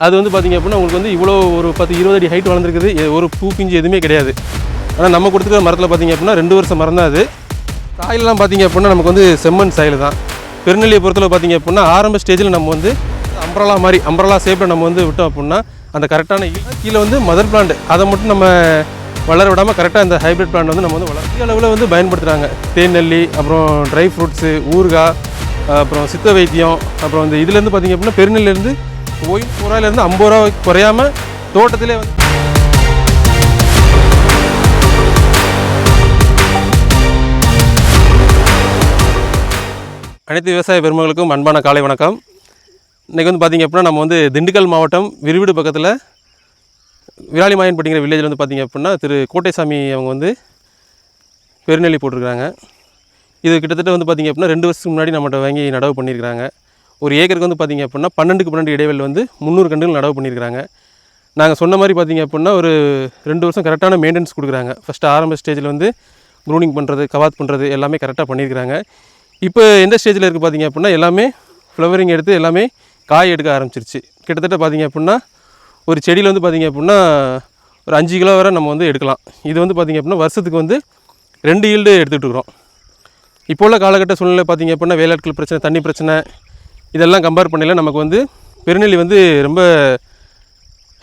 அது வந்து பார்த்திங்க அப்படின்னா உங்களுக்கு வந்து இவ்வளோ ஒரு பத்து இருபது அடி ஹைட் வளர்ந்துருக்குது. ஒரு பூ பிஞ்சு எதுவுமே கிடையாது. ஆனால் நம்ம கொடுத்துருக்க மரத்தில் பார்த்திங்க அப்படின்னா ரெண்டு வருஷம் மரம் தான் அது. சாயிலெலாம் பார்த்திங்க அப்படின்னா நமக்கு வந்து செம்மண் சாயில் தான். பெருநெல்லியை பொறுத்தளவு பார்த்திங்க அப்படின்னா ஆரம்ப ஸ்டேஜில் நம்ம வந்து அம்பரலா மாதிரி அம்பரலா ஷேப்பில் நம்ம வந்து விட்டோம் அப்படின்னா அந்த கரெக்டான கீழே வந்து மதர் பிளான்ட் அதை மட்டும் நம்ம வளர விடாமல் கரெக்டாக இந்த ஹைப்ரிட் பிளான்ட் வந்து நம்ம வந்து வளர்ச்சி அளவில் வந்து பயன்படுத்துகிறாங்க தேநெல்லி அப்புறம் ட்ரை ஃப்ரூட்ஸு ஊறுகாய் அப்புறம் சித்த வைத்தியம் அப்புறம் இந்த இதுலேருந்து பார்த்திங்க அப்படின்னா பெருநெல்லேருந்து ஓய் ரூபாயிலேருந்து ஐம்பது ரூபா குறையாம தோட்டத்திலே வந்து அனைத்து விவசாய பெருமகளுக்கும் அன்பான காலை வணக்கம். இன்றைக்கி வந்து பார்த்திங்க அப்படின்னா நம்ம வந்து திண்டுக்கல் மாவட்டம் விரிவிடு பக்கத்தில் விராலிமாயன்பட்டிங்கிற வில்லேஜில் வந்து பார்த்திங்க அப்படின்னா திரு கோட்டைசாமி அவங்க வந்து பெருநெல்லி போட்டிருக்கிறாங்க. இது கிட்டத்தட்ட வந்து பார்த்திங்க அப்படின்னா ரெண்டு வருஷத்துக்கு முன்னாடி நம்மகிட்ட வாங்கி நடவு பண்ணியிருக்கிறாங்க. ஒரு ஏக்கருக்கு வந்து பார்த்திங்க அப்படின்னா பன்னெண்டுக்கு பன்னெண்டு இடைவெளி வந்து முந்நூறு கண்டுகள் நடவு பண்ணியிருக்காங்க நாங்கள் சொன்ன மாதிரி பார்த்திங்க அப்படின்னா ஒரு ரெண்டு வருஷம் கரெக்டான மெயின்டெனன்ஸ் கொடுக்குறாங்க. ஃபஸ்ட்டு ஆரம்ப ஸ்டேஜில் வந்து க்ரூனிங் பண்ணுறது கவாத் பண்ணுறது எல்லாமே கரெக்டாக பண்ணியிருக்காங்க இப்போ எந்த ஸ்டேஜில் இருக்குது பார்த்திங்க அப்படின்னா எல்லாமே ஃப்ளவரிங் எடுத்து எல்லாமே காய் எடுக்க ஆரம்பிச்சிருச்சு. கிட்டத்தட்ட பார்த்திங்க அப்படின்னா ஒரு செடியில் வந்து பார்த்திங்க அப்படின்னா ஒரு அஞ்சு கிலோ வரை நம்ம வந்து எடுக்கலாம். இது வந்து பார்த்திங்க அப்படின்னா வருஷத்துக்கு வந்து ரெண்டு ஈல்டு எடுத்துகிட்டு இருக்கிறோம். இப்போ உள்ள காலகட்ட சூழ்நிலை பார்த்திங்க அப்படின்னா வேலாட்கள் பிரச்சனை தண்ணி பிரச்சனை இதெல்லாம் கம்பேர் பண்ணல நமக்கு வந்து பெருநெல்லி வந்து ரொம்ப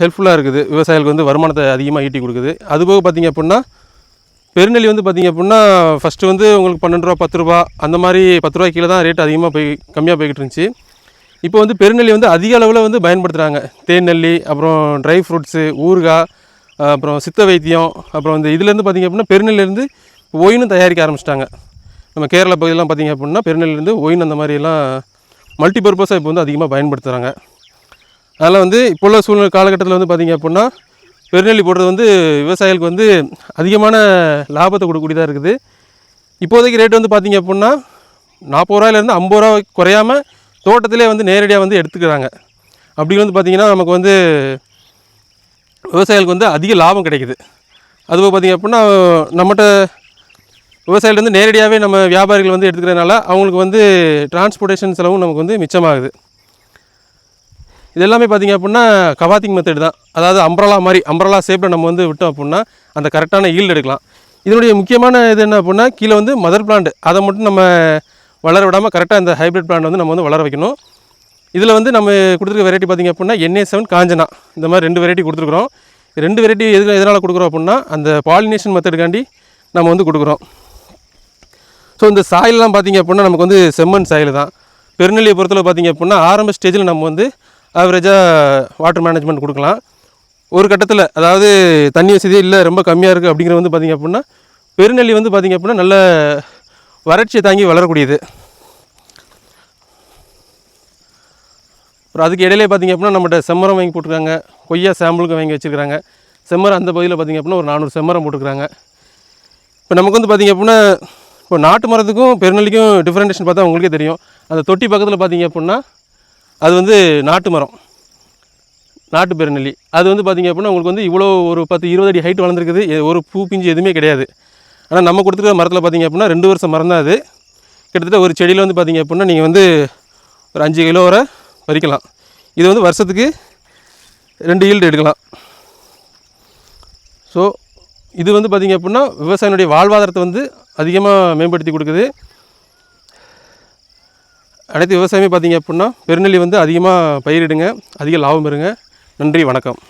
ஹெல்ப்ஃபுல்லாக இருக்குது. விவசாயிகளுக்கு வந்து வருமானத்தை அதிகமாக ஈட்டி கொடுக்குது. அதுபோக பார்த்திங்க அப்படின்னா பெருநெல்லி வந்து பார்த்திங்க அப்படின்னா ஃபஸ்ட்டு வந்து உங்களுக்கு பன்னெண்டு ரூபா பத்து ரூபா அந்த மாதிரி பத்து ரூபாய் கீழே தான் ரேட் அதிகமாக போய் கம்மியாக போய்கிட்டு இருந்துச்சு. இப்போ வந்து பெருநெல்லி வந்து அதிக அளவில் வந்து பயன்படுத்துகிறாங்க தேன் நெல்லி அப்புறம் ட்ரை ஃப்ரூட்ஸு ஊறுகாய் அப்புறம் சித்த வைத்தியம் அப்புறம் இந்த இதுலேருந்து பார்த்திங்க அப்படின்னா பெருநெல்லிருந்து ஒயினும் தயாரிக்க ஆரம்பிச்சிட்டாங்க. நம்ம கேரளா பகுதியெல்லாம் பார்த்திங்க அப்படின்னா பெருநெல்லிருந்து ஒயின் அந்த மாதிரிலாம் மல்டி பர்பஸாக இப்போ வந்து அதிகமாக பயன்படுத்துகிறாங்க அதனால் வந்து இப்போ உள்ள சூழ்நிலை காலகட்டத்தில் வந்து பார்த்திங்க அப்படின்னா பெருநெல்லி போடுறது வந்து விவசாயிகளுக்கு வந்து அதிகமான லாபத்தை கொடுக்கக்கூடியதாக இருக்குது. இப்போதைக்கு ரேட் வந்து பார்த்திங்க அப்படின்னா நாற்பது ரூபாயிலேருந்து ஐம்பது ரூபா குறையாம தோட்டத்திலே வந்து நேரடியாக வந்து எடுத்துக்கிறாங்க. அப்படி வந்து பார்த்திங்கன்னா நமக்கு வந்து விவசாயிகளுக்கு வந்து அதிக லாபம் கிடைக்குது. அதுபோக பார்த்திங்க அப்படின்னா நம்மகிட்ட விவசாயிகள் வந்து நேரடியாகவே நம்ம வியாபாரிகள் வந்து எடுத்துக்கிறதுனால அவங்களுக்கு வந்து டிரான்ஸ்போர்ட்டேஷன் செலவும் நமக்கு வந்து மிச்சமாகுது. இது எல்லாமே பார்த்திங்க அப்படின்னா கவாத்திங் மெத்தட் தான். அதாவது அம்ப்ரலா மாதிரி அம்ப்ரலா ஷேப்பில் நம்ம வந்து விட்டோம் அப்படின்னா அந்த கரெக்டான ஈல்டு எடுக்கலாம். இதனுடைய முக்கியமான இது என்ன அப்படின்னா கீழே வந்து மதர் பிளான்ட் அதை மட்டும் நம்ம வளர விடாமல் கரெக்டாக இந்த ஹைப்ரிட் பிளான்ட் வந்து நம்ம வந்து வளர வைக்கணும். இதில் வந்து நம்ம கொடுத்துருக்க வெரைட்டி பார்த்திங்க அப்படின்னா என்ஏ செவன் காஞ்சனா. இந்த மாதிரி ரெண்டு வெரைட்டி கொடுத்துருக்குறோம். ரெண்டு வெரைட்டி எது எதனால் கொடுக்குறோம் அப்படின்னா அந்த பாலினேஷன் மெத்தடுக்காண்டி நம்ம வந்து கொடுக்குறோம். ஸோ இந்த சாயிலெலாம் பார்த்திங்க அப்படின்னா நமக்கு வந்து செம்மண் சாயில் தான். பெருநெல்லியை பொறுத்தளவு பார்த்திங்க அப்படின்னா ஆரம்ப ஸ்டேஜில் நம்ம வந்து ஆவரேஜாக வாட்டர் மேனேஜ்மெண்ட் கொடுக்கலாம். ஒரு கட்டத்தில் அதாவது தண்ணி வசதியே இல்லை ரொம்ப கம்மியாக இருக்குது அப்படிங்கிற வந்து பார்த்திங்க அப்படின்னா பெருநெல்லி வந்து பார்த்திங்க அப்படின்னா நல்ல வறட்சியை தாங்கி வளரக்கூடியது. அப்புறம் அதுக்கு இடையிலே பார்த்திங்க அப்படின்னா நம்மகிட்ட செம்மரம் வாங்கி போட்டிருக்காங்க. கொய்யா சாம்பிளுக்கு வாங்கி வச்சுருக்காங்க. செம்மரம் அந்த பகுதியில் பார்த்திங்க அப்படின்னா ஒரு நானூறு செம்மரம் போட்டுருக்காங்க. இப்போ நமக்கு வந்து பார்த்திங்க அப்படின்னா இப்போ நாட்டு மரத்துக்கும் பெருநெல்லிக்கும் டிஃப்ரெண்டேஷன் பார்த்தா உங்களுக்கே தெரியும். அந்த தொட்டி பக்கத்தில் பார்த்தீங்க அப்படின்னா அது வந்து நாட்டு மரம். நாட்டு பெருநெல்லி. அது வந்து பார்த்திங்க அப்படின்னா உங்களுக்கு வந்து இவ்வளோ ஒரு பத்து இருபது அடி ஹைட் வளர்ந்துருக்குது. ஒரு பூ பிஞ்சு எதுவுமே கிடையாது. ஆனால் நம்ம கொடுத்துருக்க மரத்தில் பார்த்திங்க அப்படின்னா ரெண்டு வருஷம் மரம் தான் அது. கிட்டத்தட்ட ஒரு செடியில் வந்து பார்த்திங்க அப்படின்னா நீங்கள் வந்து ஒரு அஞ்சு கிலோ வரை பறிக்கலாம். இது வந்து வருஷத்துக்கு ரெண்டு ஈல்டு எடுக்கலாம். ஸோ இது வந்து பார்த்திங்க அப்படின்னா விவசாயினுடைய வாழ்வாதாரத்தை வந்து அதிகமாக மேம்படுத்தி கொடுக்குது. அனைத்து விவசாயமே பார்த்திங்க அப்படின்னா பெருநெல்லி வந்து அதிகமாக பயிரிடுங்க. அதிக லாபம் பெறுங்க. நன்றி வணக்கம்.